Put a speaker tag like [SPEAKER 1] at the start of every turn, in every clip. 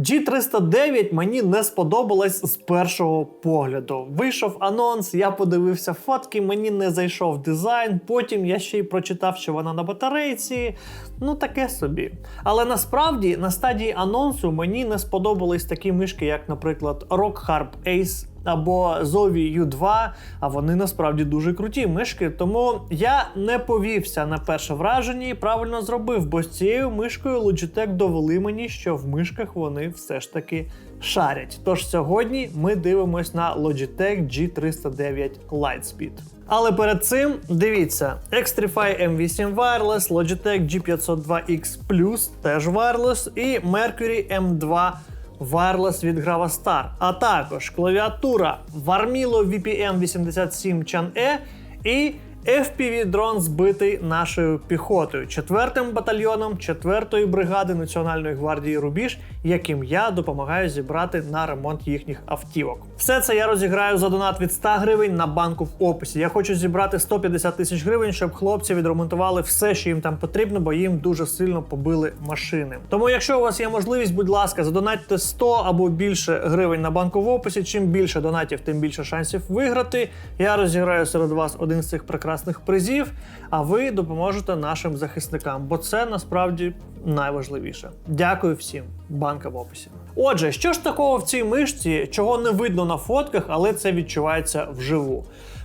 [SPEAKER 1] G309 мені не сподобалась з першого погляду. Вийшов анонс, я подивився фотки, мені не зайшов дизайн. Потім я ще й прочитав, що вона на батарейці. Ну таке собі. Але насправді на стадії анонсу мені не сподобались такі мишки, як, наприклад, Rock Harp Ace або Zowie U2, а вони насправді дуже круті мишки. Тому я не повівся на перше враження і правильно зробив, бо з цією мишкою Logitech довели мені, що в мишках вони все ж таки шарять. Тож сьогодні ми дивимось на Logitech G309 Lightspeed. Але перед цим дивіться: Xtrify M8 Wireless, Logitech G502X Plus, теж wireless, і Mercury M2 Wireless від Gravastar, а також клавіатура Varmilo VPM 87 Chan E і FPV дрон збитий нашою піхотою, 4-м батальйоном 4-ї бригади Національної гвардії Рубіж, яким я допомагаю зібрати на ремонт їхніх автівок. Все це я розіграю за донат від 100 гривень на банку в описі. Я хочу зібрати 150 тисяч гривень, щоб хлопці відремонтували все, що їм там потрібно, бо їм дуже сильно побили машини. Тому, якщо у вас є можливість, будь ласка, задонатьте 100 або більше гривень на банку в описі. Чим більше донатів, тим більше шансів виграти. Я розіграю серед вас один з цих прекрасних призів, а ви допоможете нашим захисникам, бо це насправді найважливіше. Дякую всім. Банка в описі. Отже, що ж такого в цій мишці, чого не видно на фотках, але це відчувається вживу.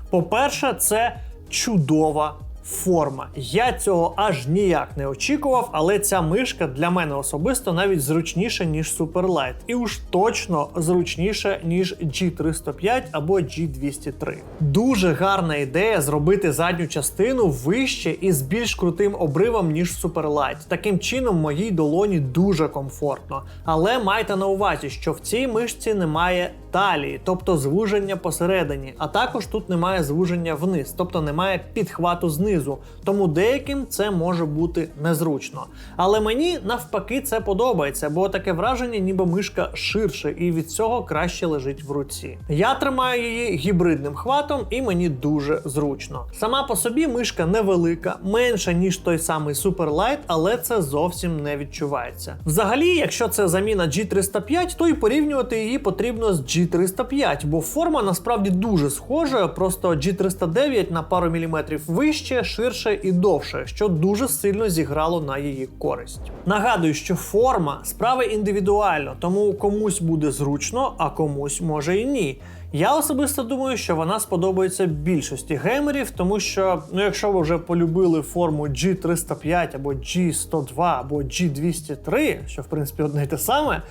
[SPEAKER 1] По-перше, це чудова форма. Я цього аж ніяк не очікував, але ця мишка для мене особисто навіть зручніша, ніж Superlight. І уж точно зручніша, ніж G305 або G203. Дуже гарна ідея зробити задню частину вище і з більш крутим обривом, ніж Superlight. Таким чином, моїй долоні дуже комфортно. Але майте на увазі, що в цій мишці немає талії, тобто звуження посередині, а також тут немає звуження вниз, тобто немає підхвату знизу. Тому деяким це може бути незручно. Але мені навпаки це подобається, бо таке враження, ніби мишка ширше і від цього краще лежить в руці. Я тримаю її гібридним хватом, і мені дуже зручно. Сама по собі мишка невелика, менша ніж той самий Superlight, але це зовсім не відчувається. Взагалі, якщо це заміна G305, то і порівнювати її потрібно з G305, бо форма насправді дуже схожа, просто G309 на пару міліметрів вище, ширше і довше, що дуже сильно зіграло на її користь. Нагадую, що форма справи індивідуально, тому комусь буде зручно, а комусь може і ні. Я особисто думаю, що вона сподобається більшості геймерів, тому що, ну, якщо ви вже полюбили форму G305 або G102 або G203, що в принципі одне й те саме,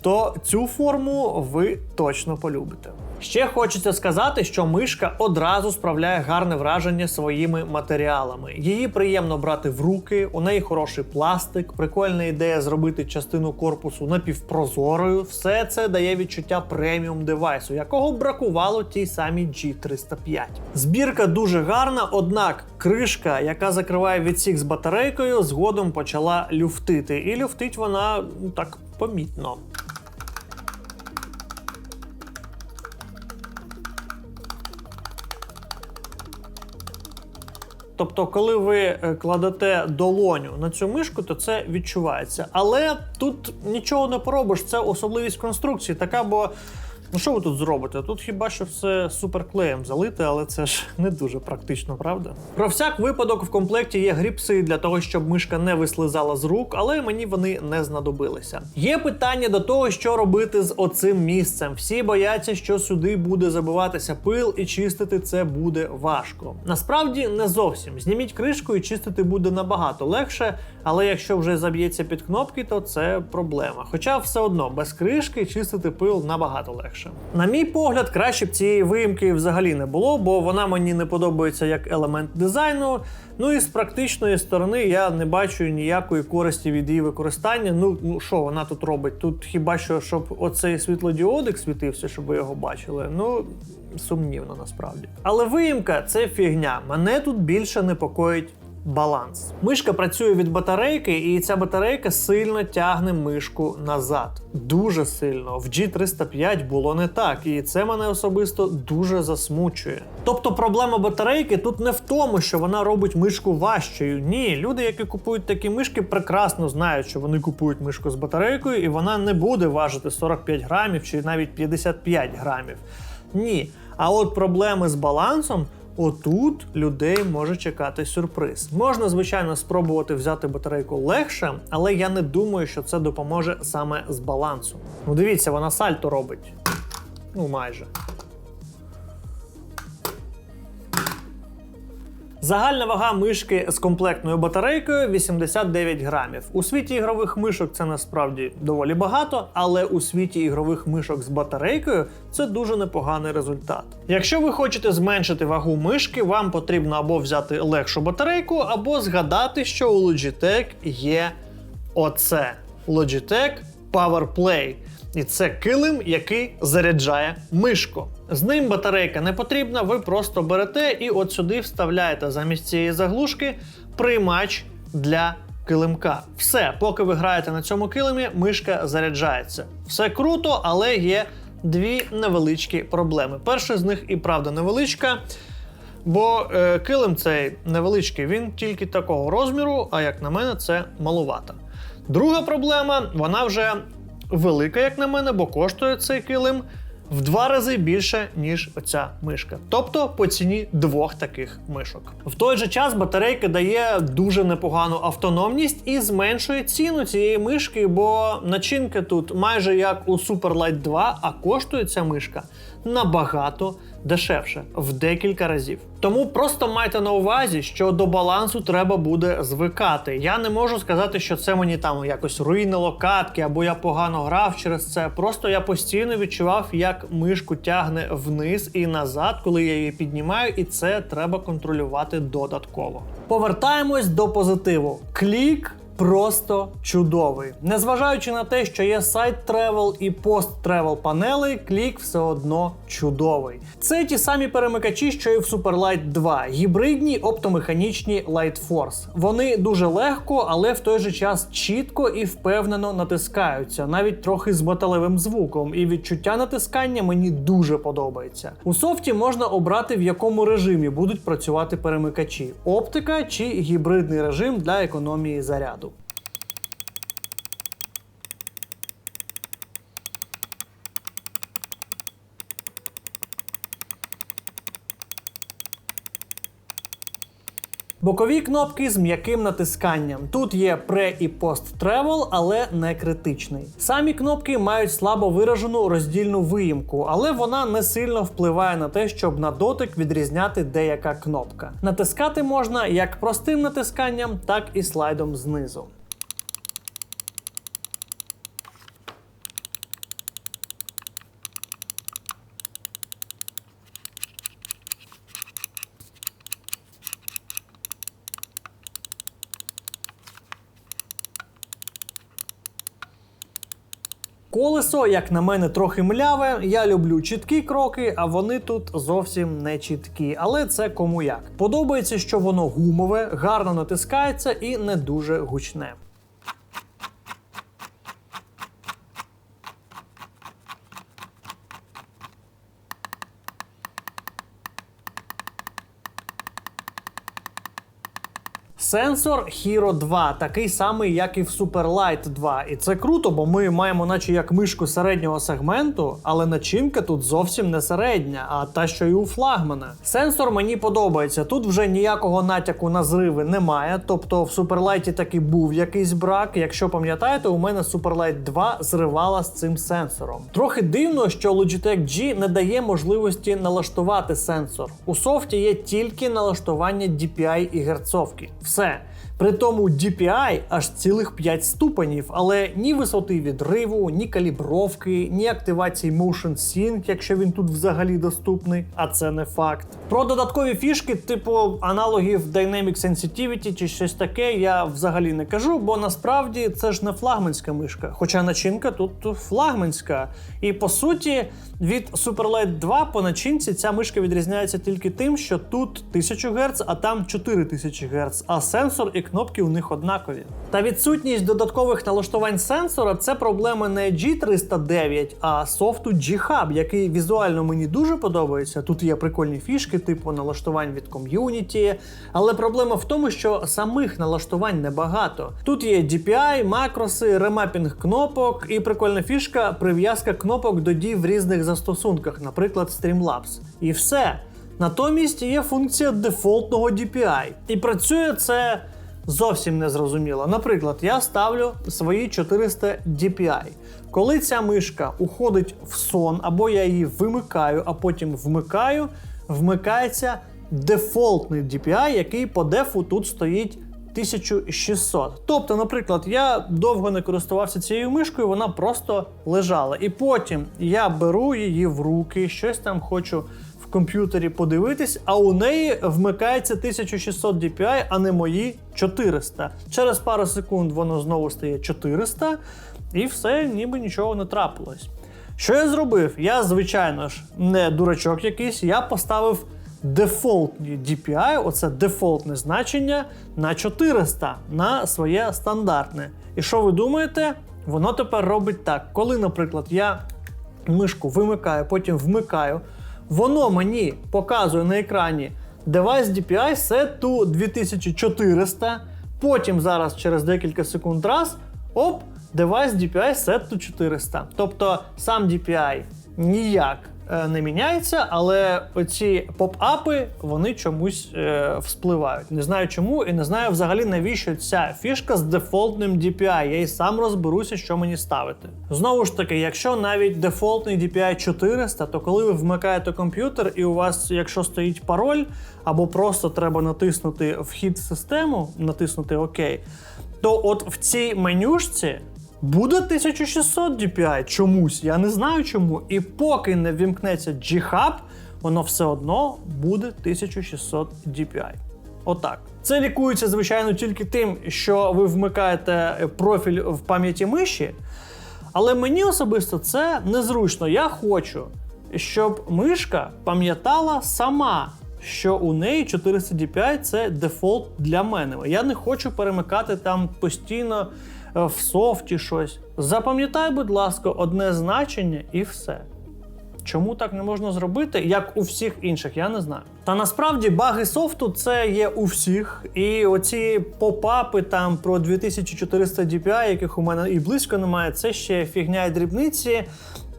[SPEAKER 1] то цю форму ви точно полюбите. Ще хочеться сказати, що мишка одразу справляє гарне враження своїми матеріалами. Її приємно брати в руки, у неї хороший пластик, прикольна ідея зробити частину корпусу напівпрозорою. Все це дає відчуття преміум девайсу, якого бракувало тій самій G305. Збірка дуже гарна, однак кришка, яка закриває відсік з батарейкою, згодом почала люфтити. І люфтить вона ну, так помітно. Тобто, коли ви е, кладете долоню на цю мишку, то це відчувається. Але тут нічого не поробиш, це особливість конструкції, така, бо ну що ви тут зробите? Тут хіба що все суперклеєм залите, але це ж не дуже практично, правда? Про всяк випадок в комплекті є гріпси для того, щоб мишка не вислизала з рук, але мені вони не знадобилися. Є питання до того, що робити з оцим місцем. Всі бояться, що сюди буде забиватися пил, і чистити це буде важко. Насправді не зовсім. Зніміть кришку і чистити буде набагато легше, але якщо вже заб'ється під кнопки, то це проблема. Хоча все одно без кришки чистити пил набагато легше. На мій погляд, краще б цієї виїмки взагалі не було, бо вона мені не подобається як елемент дизайну. Ну і з практичної сторони я не бачу ніякої користі від її використання. Ну ну що вона тут робить? Тут хіба що щоб оцей світлодіодик світився, щоб ви його бачили? Ну сумнівно насправді. Але виїмка це фігня. Мене тут більше непокоїть баланс. Мишка працює від батарейки, і ця батарейка сильно тягне мишку назад. Дуже сильно. В G305 було не так, і це мене особисто дуже засмучує. Тобто проблема батарейки тут не в тому, що вона робить мишку важчою. Ні, люди, які купують такі мишки, прекрасно знають, що вони купують мишку з батарейкою, і вона не буде важити 45 грамів чи навіть 55 грамів. Ні. А от проблеми з балансом. Отут людей може чекати сюрприз. Можна, звичайно, спробувати взяти батарейку легше, але я не думаю, що це допоможе саме з балансу. Ну дивіться, вона сальто робить. Ну, майже. Загальна вага мишки з комплектною батарейкою 89 грамів. У світі ігрових мишок це насправді доволі багато, але у світі ігрових мишок з батарейкою це дуже непоганий результат. Якщо ви хочете зменшити вагу мишки, вам потрібно або взяти легшу батарейку, або згадати, що у Logitech є оце Logitech PowerPlay. І це килим, який заряджає мишку. З ним батарейка не потрібна, ви просто берете і от сюди вставляєте замість цієї заглушки приймач для килимка. Все, поки ви граєте на цьому килимі, мишка заряджається. Все круто, але є дві невеличкі проблеми. Перша з них і правда невеличка. Бо е, килим цей невеличкий, він тільки такого розміру, а як на мене, це малувато. Друга проблема, вона вже велика, як на мене, бо коштує цей килим в два рази більше, ніж оця мишка. Тобто по ціні двох таких мишок. В той же час батарейка дає дуже непогану автономність і зменшує ціну цієї мишки, бо начинка тут майже як у Superlight 2, а коштує ця мишка набагато дешевше в декілька разів. Тому просто майте на увазі, що до балансу треба буде звикати. Я не можу сказати, що це мені там якось руйнило катки або я погано грав через це. Просто я постійно відчував, як мишку тягне вниз і назад, коли я її піднімаю, і це треба контролювати додатково. Повертаємось до позитиву. Клік просто чудовий. Незважаючи на те, що є сайт тревел і пост тревел панели, клік все одно чудовий. Це ті самі перемикачі, що і в Superlight 2, гібридні оптомеханічні Light Force. Вони дуже легко, але в той же час чітко і впевнено натискаються, навіть трохи з металевим звуком, і відчуття натискання мені дуже подобається. У софті можна обрати в якому режимі будуть працювати перемикачі: оптика чи гібридний режим для економії заряду. Бокові кнопки з м'яким натисканням. Тут є пре і пост тревел, але не критичний. Самі кнопки мають слабо виражену роздільну виїмку, але вона не сильно впливає на те, щоб на дотик відрізняти деяка кнопка. Натискати можна як простим натисканням, так і слайдом знизу. Колесо, як на мене, трохи мляве. Я люблю чіткі кроки, а вони тут зовсім не чіткі. Але це кому як. Подобається, що воно гумове, гарно натискається і не дуже гучне. Сенсор Hero 2, такий самий, як і в Superlight 2. І це круто, бо ми маємо, наче як мишку середнього сегменту, але начинка тут зовсім не середня, а та, що і у флагмана. Сенсор мені подобається. Тут вже ніякого натяку на зриви немає. Тобто в Superlight таки був якийсь брак. Якщо пам'ятаєте, у мене Superlight 2 зривала з цим сенсором. Трохи дивно, що Logitech G не дає можливості налаштувати сенсор. У софті є тільки налаштування DPI і герцовки. Все. це При тому DPI аж цілих 5 ступенів, але ні висоти відриву, ні калібровки, ні активації Motion Sync, якщо він тут взагалі доступний, а це не факт. Про додаткові фішки, типу аналогів Dynamic Sensitivity чи щось таке, я взагалі не кажу, бо насправді це ж не флагманська мишка. Хоча начинка тут флагманська. І по суті, від Superlight 2 по начинці ця мишка відрізняється тільки тим, що тут 1000 Гц, а там 4000 Гц, а сенсор і кнопки у них однакові. Та відсутність додаткових налаштувань сенсора це проблема не G309, а софту G-Hub, який візуально мені дуже подобається. Тут є прикольні фішки, типу налаштувань від ком'юніті. Але проблема в тому, що самих налаштувань небагато. Тут є DPI, макроси, ремапінг кнопок і прикольна фішка прив'язка кнопок до дій в різних застосунках, наприклад, Streamlabs. І все. Натомість є функція дефолтного DPI. І працює це зовсім незрозуміло. Наприклад, я ставлю свої 400 DPI. Коли ця мишка уходить в сон, або я її вимикаю, а потім вмикаю, вмикається дефолтний DPI, який по дефу тут стоїть 1600. Тобто, наприклад, я довго не користувався цією мишкою, вона просто лежала. І потім я беру її в руки, щось там хочу комп'ютері подивитись, а у неї вмикається 1600 DPI, а не мої 400. Через пару секунд воно знову стає 400, і все, ніби нічого не трапилось. Що я зробив? Я, звичайно ж, не дурачок якийсь, я поставив дефолтні DPI, оце дефолтне значення на 400 на своє стандартне. І що ви думаєте? Воно тепер робить так. Коли, наприклад, я мишку вимикаю, потім вмикаю, воно мені показує на екрані Device DPI set to 2400. Потім зараз через декілька секунд раз, оп, Device DPI set to 400. Тобто сам DPI ніяк не міняється, але оці поп-апи вони чомусь е, вспливають. Не знаю чому і не знаю взагалі навіщо ця фішка з дефолтним DPI. Я і сам розберуся, що мені ставити. Знову ж таки, якщо навіть дефолтний DPI 400, то коли ви вмикаєте комп'ютер і у вас, якщо стоїть пароль, або просто треба натиснути вхід в систему, натиснути ОК, то от в цій менюшці буде 1600 DPI чомусь, я не знаю чому. І поки не вімкнеться G-Hub, воно все одно буде 1600 DPI. Отак. Це лікується, звичайно, тільки тим, що ви вмикаєте профіль в пам'яті миші. Але мені особисто це незручно. Я хочу, щоб мишка пам'ятала сама, що у неї 400 DPI це дефолт для мене. Я не хочу перемикати там постійно е, в софті щось. Запам'ятай, будь ласка, одне значення і все. Чому так не можна зробити, як у всіх інших, я не знаю. Та насправді баги софту це є у всіх. І оці попапи там про 2400 DPI, яких у мене і близько немає, це ще фігня і дрібниці.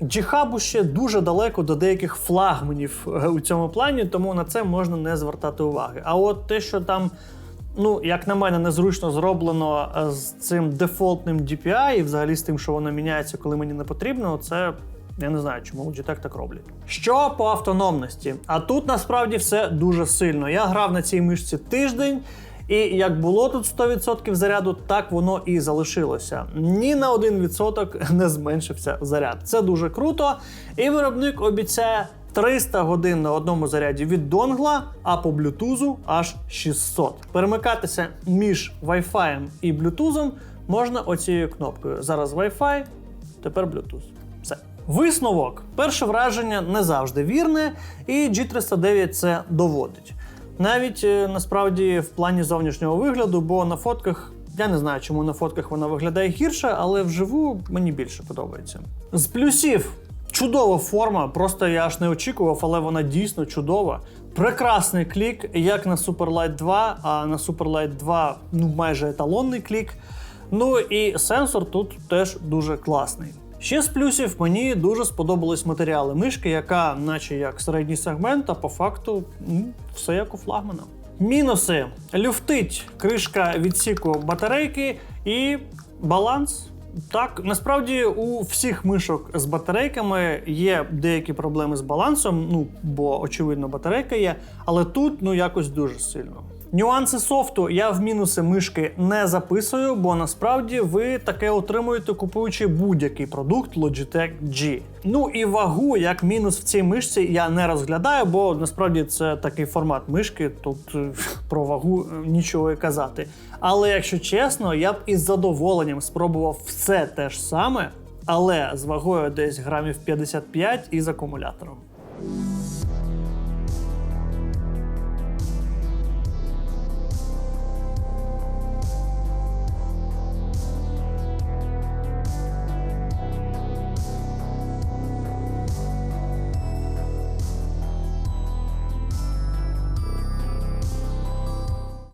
[SPEAKER 1] Джихабу ще дуже далеко до деяких флагманів е, у цьому плані, тому на це можна не звертати уваги. А от те, що там, ну, як на мене, незручно зроблено е, з цим дефолтним DPI, і взагалі з тим, що воно міняється, коли мені не потрібно, це. Я не знаю, чому Logitech так роблять. Що по автономності? А тут насправді все дуже сильно. Я грав на цій мишці тиждень, і як було тут 100% заряду, так воно і залишилося. Ні на 1% не зменшився заряд. Це дуже круто. І виробник обіцяє 300 годин на одному заряді від донгла, а по блютузу аж 600. Перемикатися між Wi-Fi і блютузом можна оцією кнопкою. Зараз Wi-Fi, тепер Bluetooth. Все. Висновок. Перше враження не завжди вірне, і G309 це доводить. Навіть е, насправді в плані зовнішнього вигляду, бо на фотках. Я не знаю, чому на фотках вона виглядає гірше, але вживу мені більше подобається. З плюсів чудова форма, просто я аж не очікував, але вона дійсно чудова. Прекрасний клік, як на Superlight 2, а на Superlight 2 ну майже еталонний клік. Ну і сенсор тут теж дуже класний. Ще з плюсів мені дуже сподобались матеріали мишки, яка, наче як середній сегмент, а по факту м, все як у флагмана. Мінуси: люфтить кришка відсіку батарейки і баланс. Так, насправді у всіх мишок з батарейками є деякі проблеми з балансом, ну бо очевидно батарейка є, але тут ну якось дуже сильно. Нюанси софту я в мінуси мишки не записую, бо насправді ви таке отримуєте, купуючи будь-який продукт Logitech G. Ну і вагу як мінус в цій мишці я не розглядаю, бо насправді це такий формат мишки. Тут е, про вагу е, нічого і казати. Але якщо чесно, я б із задоволенням спробував все те ж саме, але з вагою десь грамів 55 і з акумулятором.